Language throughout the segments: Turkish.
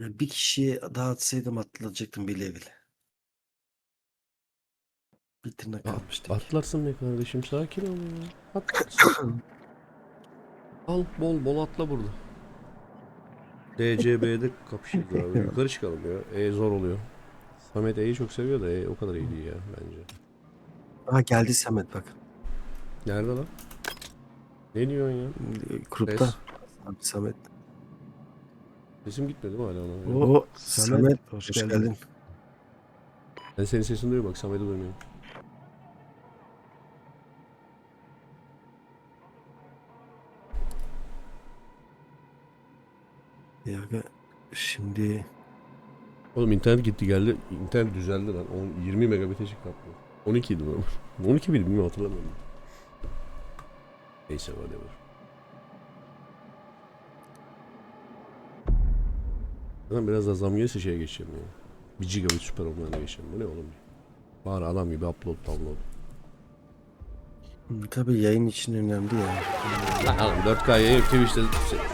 Hani bir kişiye daha atsaydım atlayacaktım bile bile. Bir tırnak Ya, kalmıştı. Atlarsın be kardeşim sakin ol ya. Atlarsın. Al bol bol atla burada. DCB'de kapışırız abi. Yukarı çıkalım ya. E zor oluyor. Samet E'yi çok seviyor da E o kadar iyi değil ya bence. Ha geldi Samet bak. Nerede lan? Ne diyorsun ya? Grupta. Ses. Abi Samet. Sesim gitmedi mi hala ona? O Samet, Samet, hoş hoş, geldin. geldin. Ben senin sesini duyuyorum bak Samet'i duymuyorum. Ya aga, şimdi Oğlum internet gitti geldi. İnternet düzeldi lan. On- 20 megabit'e çıktı. 12 idi bu. 12 miydi bilmiyorum hatırlamıyorum. Neyse whatever. Lan biraz daha zam gelirse şeye geçeceğim ya. 1 gigabit süper olmalarına geçeceğim. Bu ne oğlum? Bari adam gibi upload download. Hı, tabii yayın için önemli ya. Lan oğlum 4K yayın Twitch'te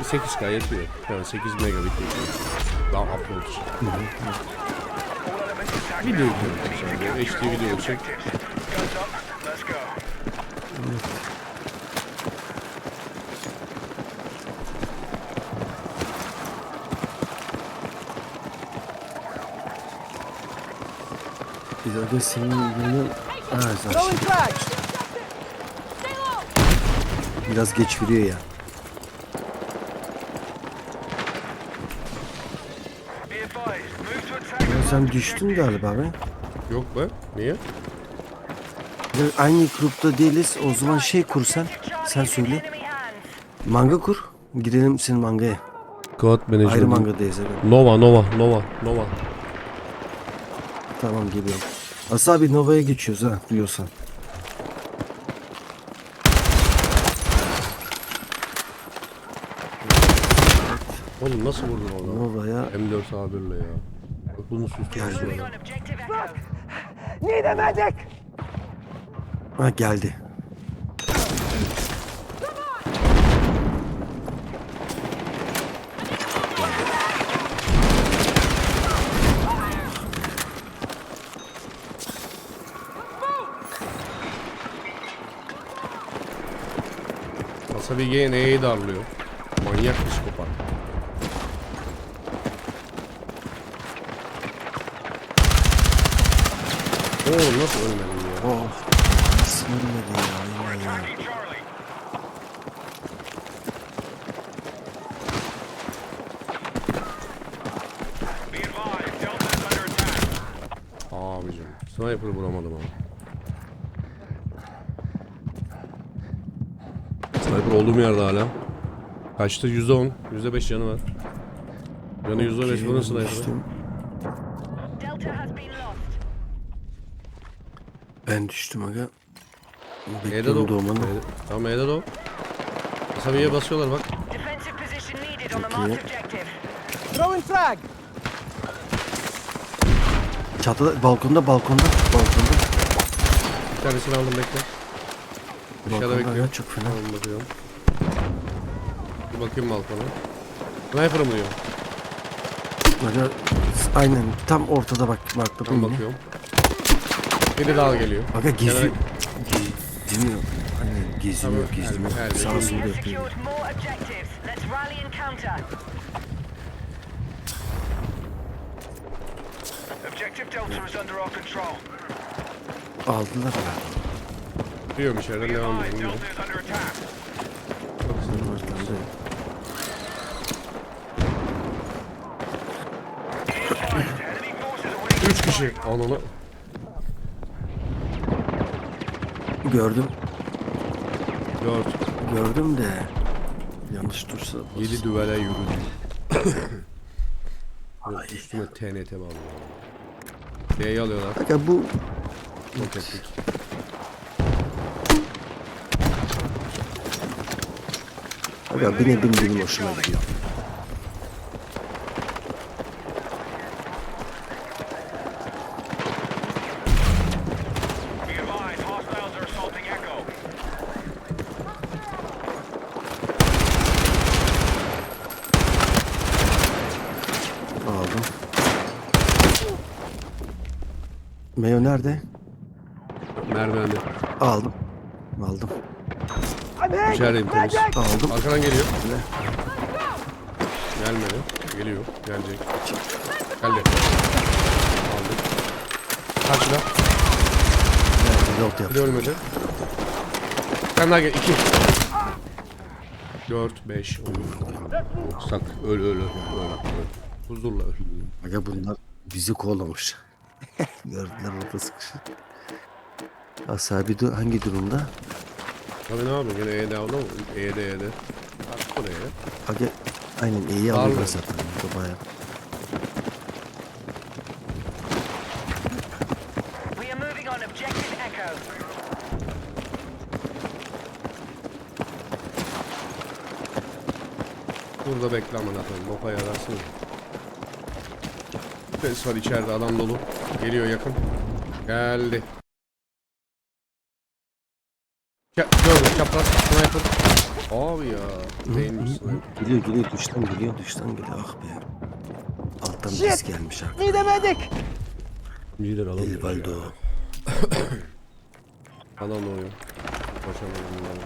8K yetiyor. Yani 8 megabit yetiyor. Daha upload için. Video yüklüyorum. HD video olacak. Biz aga senin. Ha, zaten biraz geç veriyor ya. Ya sen düştün galiba be. Yok be. Niye? Ya aynı grupta değiliz. O zaman şey kur sen. Sen söyle. Manga kur. Girelim senin mangaya. Manager. Ayrı mangadayız aga. Nova, Nova, Nova, Nova. Tamam geliyorum. Aslı abi Nova'ya geçiyoruz ha duyuyorsan. Oğlum nasıl vurdun onu? Nova'ya M4 A1'le ya. Bak Bunun süsü geldi. var. Ha geldi. Asabi gene E'yi darlıyor. Manyak psikopat. Oo nasıl ölmedin ya? Oh. Nasıl ölmedi ya? Ya. Abicim. Sniper vuramadım ama. Sniper olduğum yerde hala. Kaçtı? %10. %5 canı var. Canı %5 bunun sniper'ı. Ben düştüm aga. E'de Bekliyorum doğ. doğmanı. E'de- Tamam E'de doğ. Asabi'ye basıyorlar bak. Çatıda, balkonda, balkonda, balkonda. Bir tanesini aldım bekle. Dışarıda Balkonda bekliyor. çok fena. Tamam bakıyorum. Bir bakayım balkona. Sniper mı diyor? Aga, aynen tam ortada bak markladım yine. bakıyorum. Biri daha geliyor. Aga geziyor. Geziniyor. Aynen geziniyor, Tamam, geziniyor. her- her- Sağ sola We have yapıyor. secured more objectives. Let's rally and counter. Objective Delta is under our control. Aldılar ya. İçeriden Be devam edelim. Enemy forces are winning. Üç kişi. Ananı. Gördüm, Dört. gördüm de. Yanlış dursa. Yedi düvele yürüdü. Ay. Üstüme TNT bağlı. B'yi alıyorlar. Aga bu ettik. Aga bine bin benim hoşuma gidiyor. Aldım. Mayo nerede? Merdivende. Aldım. Aldım. İçerideyim temiz. Aldım. Arkadan geliyor. Gelmedi. Geliyor. Gelecek. Geldi. Aldık. Karşıda. Reload Bir yap. de ölmedi. Sen daha gel. İki. Dört, beş. Sak. Öl, öl, öl. öl, öl. Huzurla öl. Aga bunlar bizi kovalamış. Gördüler orada sıkışık. Asabi du- hangi durumda? Abi ne yapıyorsun? Gene E'de aldı mı? E'de E'de. Artık oraya. Aga aynen Var aldılar mı? zaten. Burada bayağı. We are moving on objective Echo. Burada bekle aman efendim. Boka yararsın. Ses var içeride adam dolu. Geliyor yakın. Geldi. Ya, gördüm çapraz. Sniper. Abi ya. Değilmiş sniper. Geliyor geliyor duştan geliyor duştan geliyor. Ah be. Alttan biz gelmiş ha. Lider alamıyor Valdo. Alan oyun. Başamadım bunları.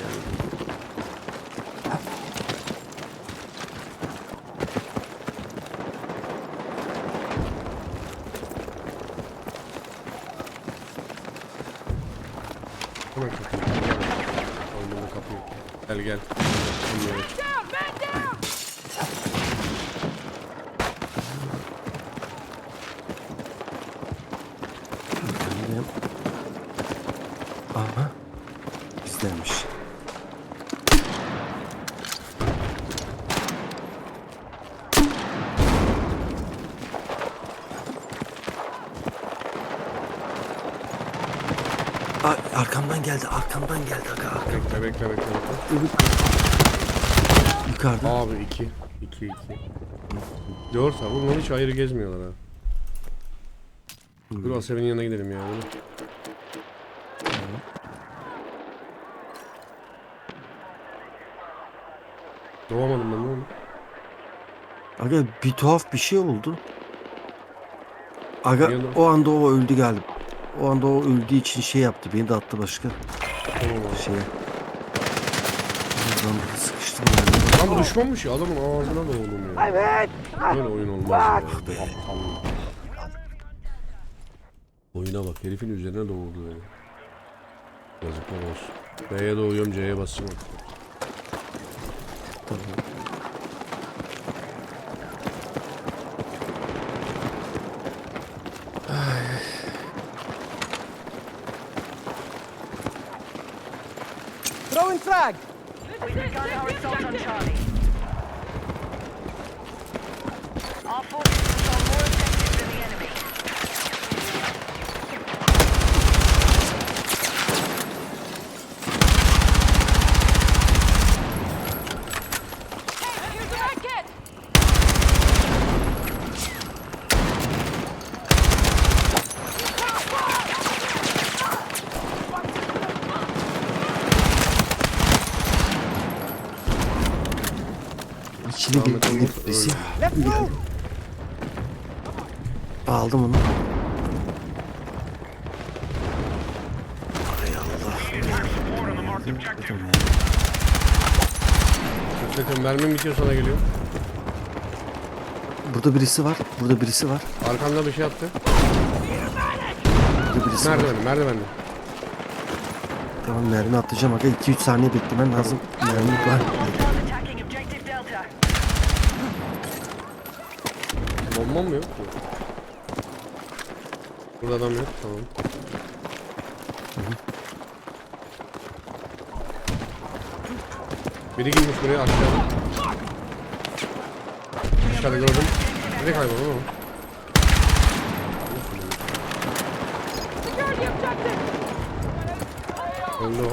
Hemen Gel gel. Şimdi. Ay, arkamdan geldi, arkamdan geldi aga. Bekle bekle bekle. bekle. Yukarıda. Abi 2. 2 2. 4 abi. Bunlar hiç ayrı gezmiyorlar ha. Dur Aseb'in yanına gidelim ya. Bunu. Doğamadım ben oldu? Aga bir tuhaf bir şey oldu. Aga o anda o öldü galiba. O anda o öldüğü için şey yaptı. Beni de attı başka Tamam şeye. Buradan sıkıştım yani. Lan bu düşmanmış ya adamın ağzına da oğlum ya. Evet. Böyle oyun olmaz ya. Aptal. Oyuna bak herifin üzerine doğurdu beni. Yazıklar olsun. B'ye doğuyorum C'ye basacağım. Throwing frag! We've begun our assault on Charlie. Our forces control more objectives than the enemy. Here's the med kit! İçini bir Ahmet Umut move! Aldım onu. Hay Allah. Sakın mermim bitiyor sana geliyor. Burada birisi var. Burada birisi var. Arkanda bir şey attı. Burada birisi var. Merdivende merdivende. Tamam mermi atacağım aga 2-3 saniye beklemen lazım. Mermi var. Hostiles attacking objective Delta. Bombam mı yok ki? Burada adam yok tamam. Biri girmiş buraya aşağıda. Aşağıda gördüm. Nereye kayboldu oğlum? Öldü o.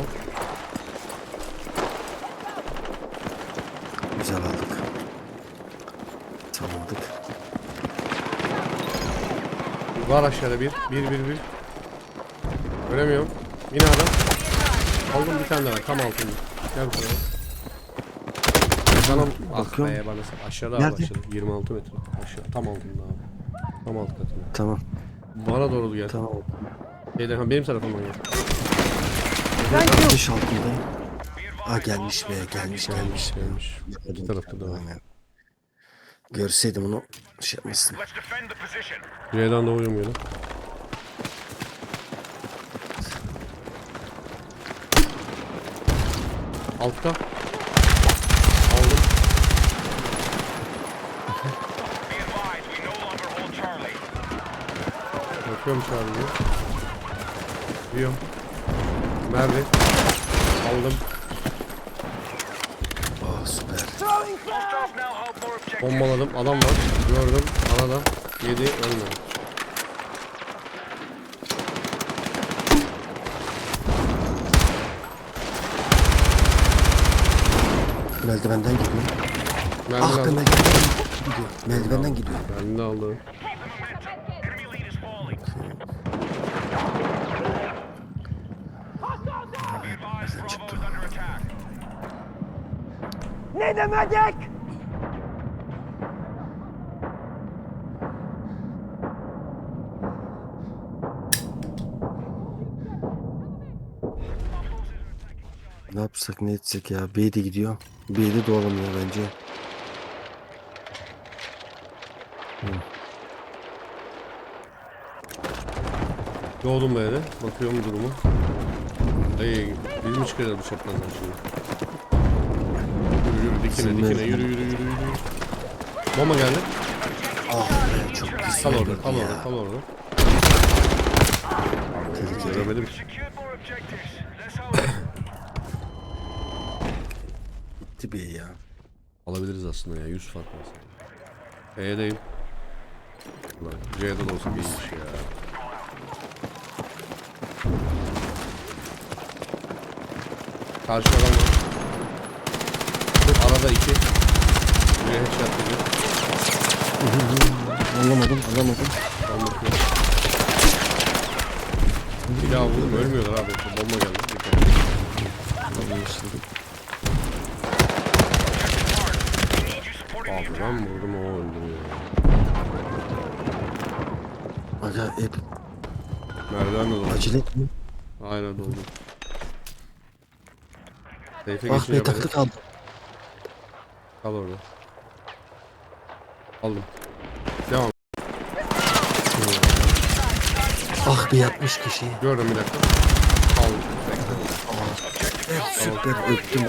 Güzel aldık. Tamamladık. Var aşağıda bir. Bir bir bir. Göremiyorum. Yine adam. Aldım bir tane daha tam altında. Gel buraya. Sana ah Bakıyorum. be bana aşağıda Nerede? abi aşağıda. 26 metre. Aşağı tam altında abi. Tam alt katında. Tamam. Bana doğru gel. Tamam. Şeyden, ha, benim tarafımdan gel. Dış altındayım. Aa gelmiş be gelmiş gelmiş. Gelmiş. İki tarafta da var. Görseydim onu şey yapmışsın. Let's defend the position. C'den doğuyor mu yine? Altta. Aldım. Bakıyorum çağırıyor. Biliyorum. Merve. Aldım. Aa süper. Hostiles now hold more objectives. Bombaladım. Adam var. Gördüm. Arada. Yedi. Ölmedi. Merdivenden gidiyor. Merve Ah be aldım. merdivenden gidiyor. Merdivenden gidiyor. Ben de aldım. Enemy lead yapsak ne etsek ya. B de gidiyor. B'de de olamıyor bence. Doğdum böyle. Bakıyorum durumu. Ay, biz mi çıkarız bu çaprazdan şimdi? Yürü yürü dikine Sinmez dikine yürü yürü yürü yürü. Bomba geldi. Ah be çok pis. Kal orada kal orada kal orada. Tehlikeli. Göremedim. Secured more objectives. Let's hold it. Gitti ya. Alabiliriz aslında ya 100 fark var. E'deyim. Ulan C'de de olsa iyiymiş ya. Karşı adam var. Arada iki. Buraya headshot geliyor. Alamadım alamadım. Ben bakıyorum. Bir daha vurdum ölmüyorlar abi. Bomba geldi. Dikkat edin. Anlaşıldı. We need you supporting the Abi ben vurdum o öldürüyor. Aga hep Merdiven de doldu. acele etme. Aynen doldu. Seyfe Ah be geçince taklı böyle- kaldı. Kal orada. Aldım. Devam. Ah be yatmış köşeye. Gördüm bir dakika. Bekle. Süper öptüm.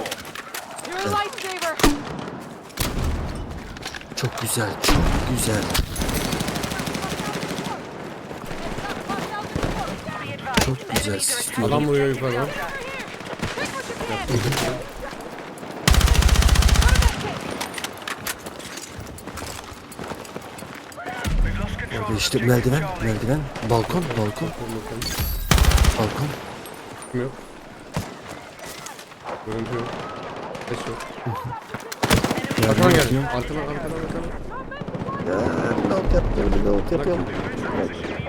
Çok güzel çok güzel. Çok güzel istiyorum. Adam vuruyor yukarıdan. Abi işte merdiven merdiven. Balkon balkon balkon. Kim yok? Görüntü yok. Ses yok. Arkadan geldi. Arkadan arkadan arkadan. Load yapıyorum load yapıyorum.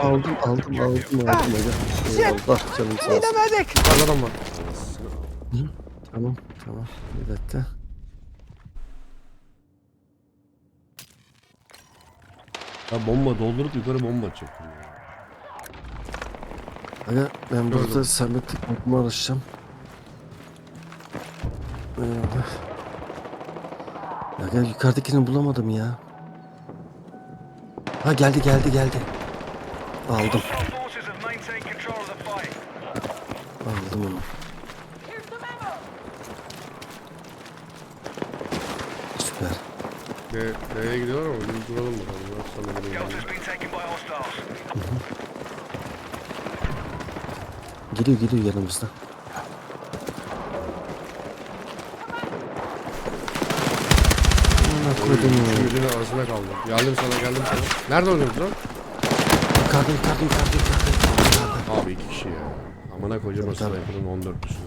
Aldım aldım aldım aldım. Eyvallah canım sağ olsun. Yukarıda adam var. Tamam tamam bir dakika. Ya bomba doldurup yukarı bomba atacaktım ya. Aga ben burada Gördüm. Samet'le korkuma alışacağım. Eyvallah. Aga yukarıdakini bulamadım ya. Ha geldi geldi geldi. Aldım. Aldım onu. Süper. Ve nereye gidiyorlar ama biz duralım bakalım. Ne yapsam by hostiles. Geliyor geliyor yanımızda. Amına koydum ya. Üçümüzün arasında kaldı. Geldim sana geldim sana. Nerede oynuyoruz lan? Yukarıda yukarıda yukarıda yukarıda. Abi iki kişi ya. Amına kocaman Tabii, sniper'ın 14 üstü.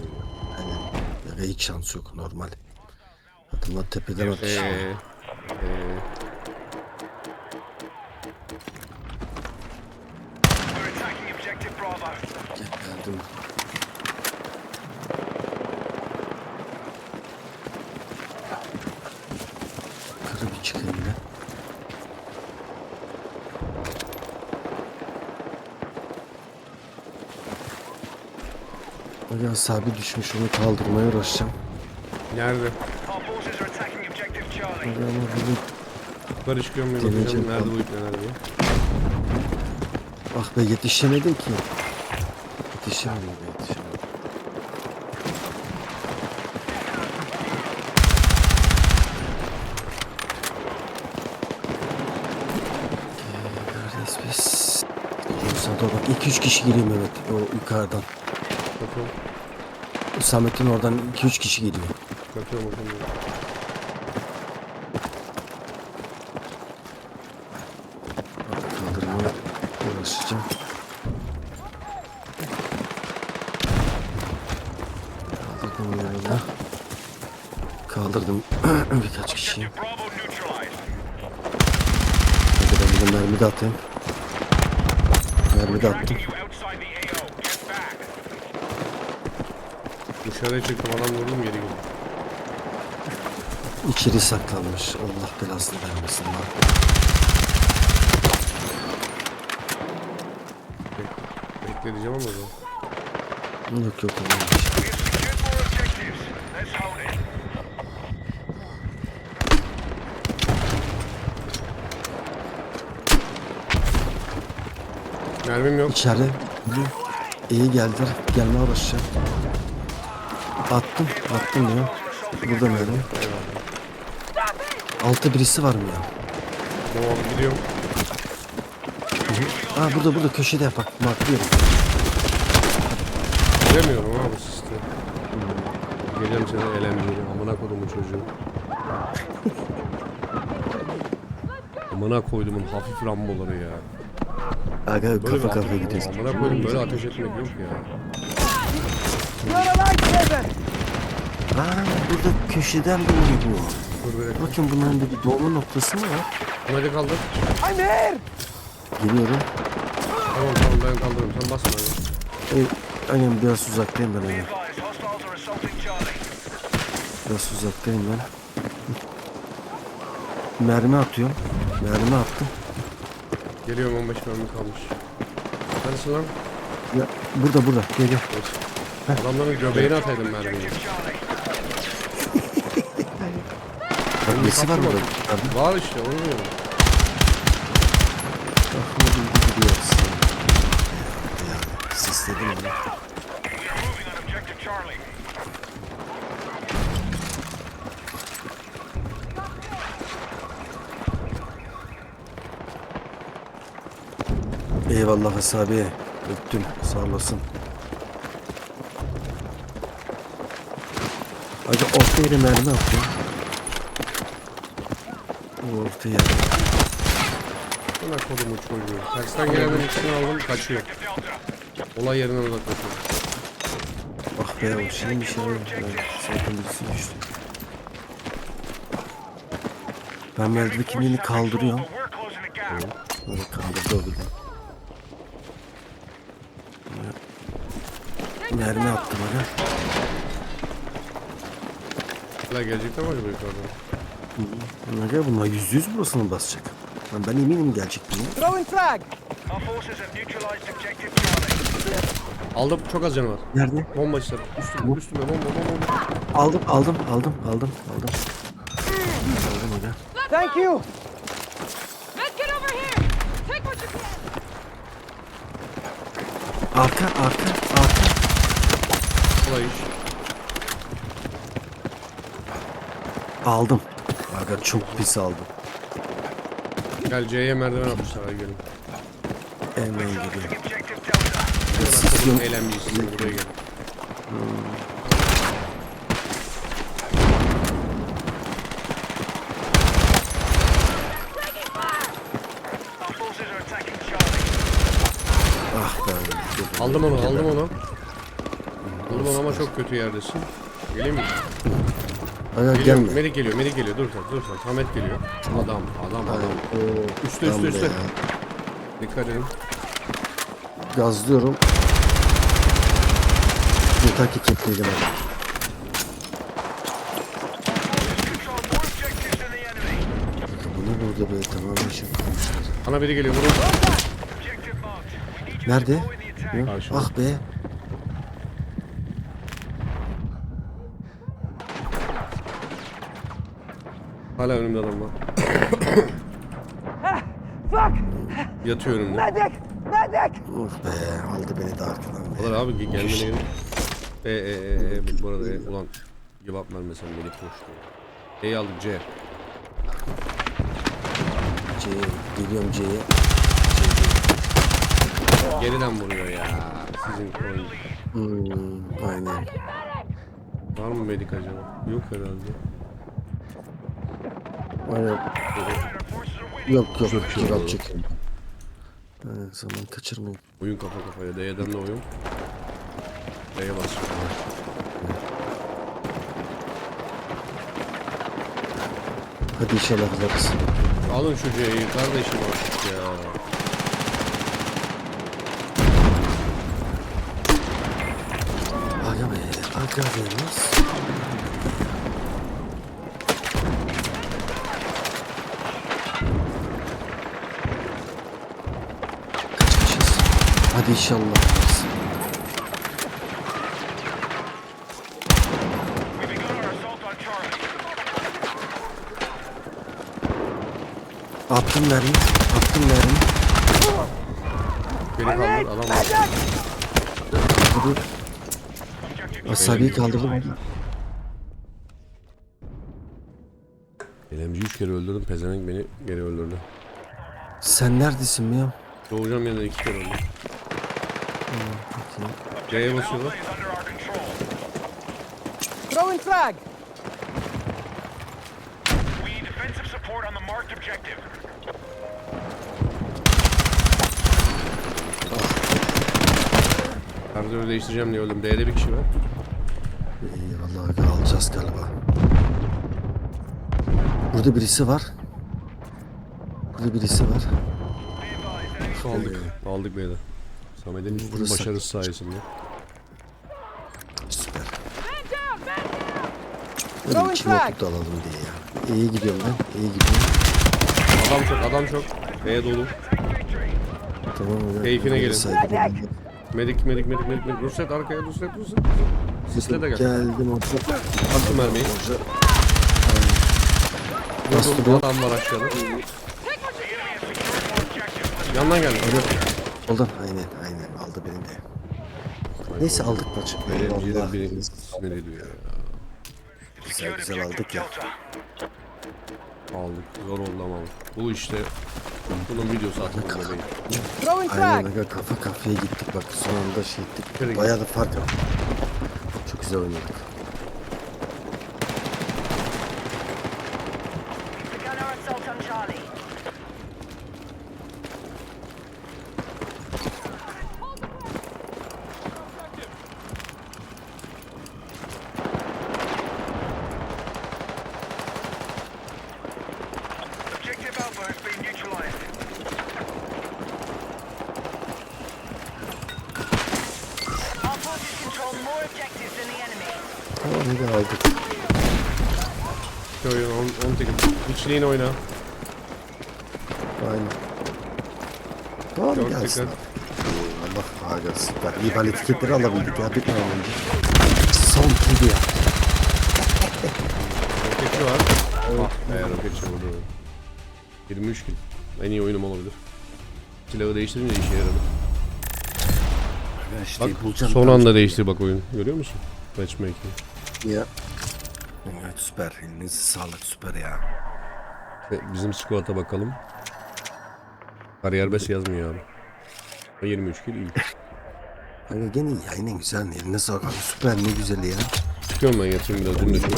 Aga hiç şans yok normal. Adamlar tepeden atış. Eee. Eee. We're attacking objective Bravo. Geldim. Aga sabi düşmüş onu kaldırmaya uğraşacağım. Nerede? Aga ama muyum? Deneyeceğim Bakacağım. Nerede bu ip nerede bu? ah be yetişemedim ki. Yetişemedim yetişemedim. Ee, Neredeyiz biz? Gidiyoruz bak 2-3 kişi geliyor Mehmet o yukarıdan. Bakıyorum. Samet'in oradan 2-3 kişi geliyor. Kaldırmaya uğraşacağım. Kaldırdım yanına. Kaldırdım birkaç kişiyi. Bravo neutralized. Hadi ben de mermi de atayım. Mermi de attım. You outside the AO. Get back. Dışarıya çıktım adam vurdum geri geldim. İçeri saklanmış. Allah belasını vermesin lan. Bekle diyeceğim ama zaman. Yok yok olmamış. We have secured more objectives. Let's hold it. Mermim yok. İçeride. İyi geldiler. Gelme uğraşacağım. Attım. Attım diyor. Burada mermi. Altta birisi var mı ya? Tamam gidiyorum. Aa burada burada köşede bak. Marklıyorum. Giremiyorum abi siste. Geleceğim seni eğlendirim. Amına kodumun çocuğu. Amına koydumun hafif ramboları ya. Aga kafa kafaya gidiyoruz. Amına koydum böyle ateş etmek yok ya. Aa burada köşeden doğru bu. Dur böyle. Bakın bunların da bir doğma noktası mı var? Hadi kaldır. Geliyorum. Tamam tamam ben kaldırırım. Sen basma. Ey, aynen biraz uzaktayım ben aynen. Biraz uzaktayım ben. Mermi atıyorum. Mermi attım. Geliyorum 15 mermi kalmış. Neredesin lan? Ya burada burada. Gel gel. Adamların göbeğine ataydım mermiyi. Bak nesi var burada? Var işte onu diyorum. aklıma bilgi gibi yapsın. Ya sisledim onu. Eyvallah Hasabi. Öptüm. Sağ olasın. Hadi orta yere mermi atıyor. Orta yere. Bana kodumun çocuğu. Tersten gelenlerin ikisini aldım kaçıyor. Olay yerinden uzaklaşıyor. Ah be o şeymiş ya. Evet, Zaten birisi düştü. Ben merdiveni kaldırıyorum. Gap. Böyle kaldırdı o bir de. Mermi attım oraya. Hala gelecekler mi acaba yukarıdan? Aga bunlar yüzde yüz burasını basacak. Lan ben eminim gelecek diye. Throwing frag. Our forces have neutralized objective Charlie. Aldım çok az canı var. Nerede? Bomba işte. Üstüme üstüme bomba bomba bomba. Aldım aldım aldım aldım aldım. Aldım aga. Thank you. Let's get over here. Take what you can. Arka arka arka. Olay iş. Aldım. Aga çok pis aldım. Gel C'ye merdiven atmışlar hadi gelin. Hemen geliyor. Objective Delta. Siz Kodum yok. eğlenmeyeceğiz buraya gel. Our forces are attacking Charlie. Ah be. Aldım onu aldım onu. Aldım onu ama çok kötü yerdesin. Geleyim mi? Aga Geliyor. gelme. Melik geliyor, Melik geliyor. Dur dur sen. Samet geliyor. Adam, adam, adam. Oo, Üstte, üstte, üstte. Dikkat edin. Gazlıyorum. Yeter ki kilitleyelim abi. Bu ne burada böyle tamamen şey kurmuşlar. Bana biri geliyor. Vurun. Nerede? Yok. Ah be. Hala önümde adam var. Yatıyor önümde. Of be aldı beni de arkadan be. Ulan abi ge- gelmene gerek. E e e e bu arada e, ulan cevap vermesen beni koştu. E'yi aldık C. C'ye geliyorum C'ye. Geriden vuruyor ya. Sizin oyun. Hmm, aynen. Var mı medik acaba? Yok herhalde. Aynen. Yok yok. Kirap çekiyorum. Aynen zaman kaçırmayın. Oyun kafa kafaya. D'den de oyun. D'ye basıyor. Hadi inşallah alırız. Alın şu C'yi kardeşim artık ya. Aga be. Aga be. Nasıl? Hadi inşallah. Attım mermi. Attım mermi. Beni kaldır alamaz. Dur. Asabiyi kaldırdım. Elemci üç kere öldürdüm. Pezevenk beni geri öldürdü. Sen neredesin ya? Doğacağım yerden iki kere öldüm. C'ye basıyorlar. Throwing frag! We need defensive support on the marked objective. Kartörü değiştireceğim diye öldüm. D'de bir kişi var. İyi vallahi aga alacağız galiba. Burada birisi var. Burada birisi var. Aldık. Aldık B'de. Samet'in bu Burası- başarısı sayesinde. Süper. Böyle bir çimokluk da alalım diye ya. İyi gidiyorum ben. iyi gidiyorum. Adam çok, adam çok. B dolu. Tamam öyle. Keyfine gelin. Medik, medik, medik, medik, medik. Nusret arkaya, Nusret, Nusret. Sisle de gel. Geldim orada. Attım mermiyi. Nasıl Vurdum, duruyor? adam var aşağıda. Yandan geldi. Oldu. Aynen aynen aldı beni de. Neyse aldık maçı. Elemciler Vallahi beni sinir ediyor güzel güzel aldık ya. Aldık. Zor oldu ama. Bu işte bunun videosu bebeğim. Throwing Aynen frag! aga kafa kafaya gittik bak son anda şey ettik. Bayağı da fark var. Çok güzel oynadık. Begun our assault on Charlie. Objective Alpha has been neutralized. Our forces control more objectives than the enemy. Tamam hadi aldık. Oyun 10 tek. Hiçliğin oyna. Aynen. Tamam Çok gelsin. dikkat. Allah aga süper. İyi bal etiketleri alabildik ya. Bir tane önce. Son TV ya. Roketçi var. Ah be roketçi vurdu. 23 kill. En iyi oyunum olabilir. Silahı değiştirince işe yaradı. Ya işte Bak bulacağım. son ben. anda değişti bak oyun. Görüyor musun? Matchmaking. Ya. Evet süper. Elinize sağlık süper ya. Ve bizim squat'a bakalım. Kariyer bes yazmıyor abi. 23 kill iyi. Aga gene iyi. Aynen güzel. Eline sağlık. Abi Süper ne güzel ya. Çıkıyorum ben yatayım biraz. Dün de çok.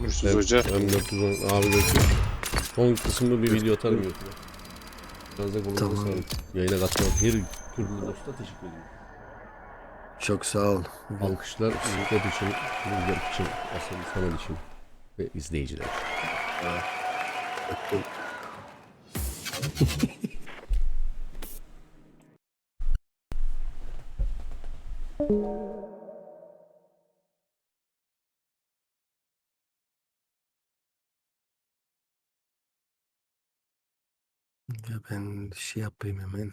Hırsız Evet, hoca. M410 abi bekliyor. Son kısımda bir video atarım YouTube'a. Biraz da kolunda Tamam. sağlık. Yayına katmak her türlü dosta teşekkür ederim. Çok sağ ol. Alkışlar Rüzgar için, Rüzgar için, Asıl Samet için ve izleyiciler. Ya ben şey yapayım hemen.